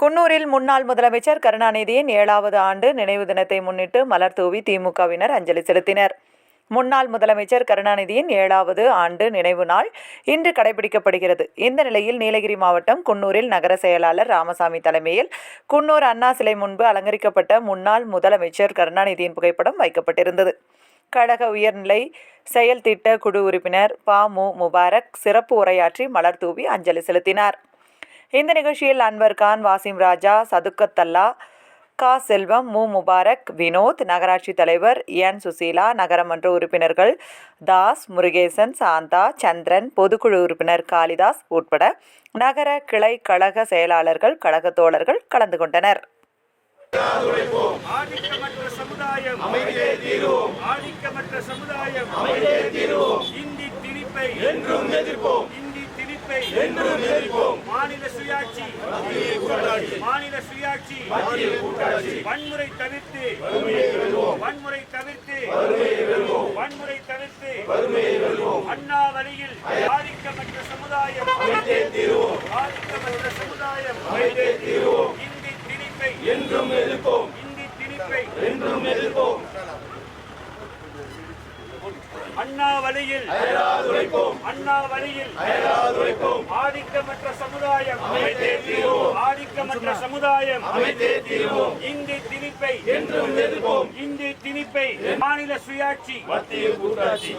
குன்னூரில் முன்னாள் முதலமைச்சர் கருணாநிதியின் ஏழாவது ஆண்டு நினைவு தினத்தை முன்னிட்டு மலர் தூவி திமுகவினர் அஞ்சலி செலுத்தினர். முன்னாள் முதலமைச்சர் கருணாநிதியின் ஏழாவது ஆண்டு நினைவு நாள் இன்று கடைபிடிக்கப்படுகிறது. இந்த நிலையில் நீலகிரி மாவட்டம் குன்னூரில் நகர செயலாளர் ராமசாமி தலைமையில் குன்னூர் அண்ணா சிலை முன்பு அலங்கரிக்கப்பட்ட முன்னாள் முதலமைச்சர் கருணாநிதியின் புகைப்படம் வைக்கப்பட்டிருந்தது. கழக உயர்நிலை செயல் திட்ட குழு உறுப்பினர் பா மு முபாரக் சிறப்பு உரையாற்றி மலர் தூவி அஞ்சலி செலுத்தினார். இந்த நிகழ்ச்சியில் அன்வர் கான் வாசிம் ராஜா சதுக்கத்தல்லா கா செல்வம் மு முபாரக் வினோத் நகராட்சி தலைவர் என் சுசீலா நகரமன்ற உறுப்பினர்கள் தாஸ் முருகேசன் சாந்தா சந்திரன் பொதுக்குழு உறுப்பினர் காளிதாஸ் உட்பட நகர கிளை கழக செயலாளர்கள் கழக தோழர்கள் கலந்து கொண்டனர் ஆதிக்கமற்ற சமுதாயம் என்றும் எதிர்ப்போம் ஆதிக்கமற்ற என்றும் எதிர்ப்போம். மாநில சுயாட்சி மாநில சுயாட்சி வன்முறை தவிர்த்து வன்முறை தவிர்த்து வன்முறை தவிர்த்து அண்ணா வழியில் பாதிக்கப்பட்ட சமுதாயம் அமைதியே தீருவோம் சமுதாயம் அமைதியே தீருவோம் இந்தி திணிப்பை என்றும் எதிர்ப்போம் இந்தி திணிப்பை என்றும் எதிர்ப்போம் அண்ணா வழியில் அண்ணா வழியில் ஆதிக்கமற்ற சமுதாயம் ஆதிக்கமற்ற சமுதாயம் இந்தி திணிப்பை இந்தி திணிப்பை மாநில சுயாட்சி மத்திய கூட்டாட்சி.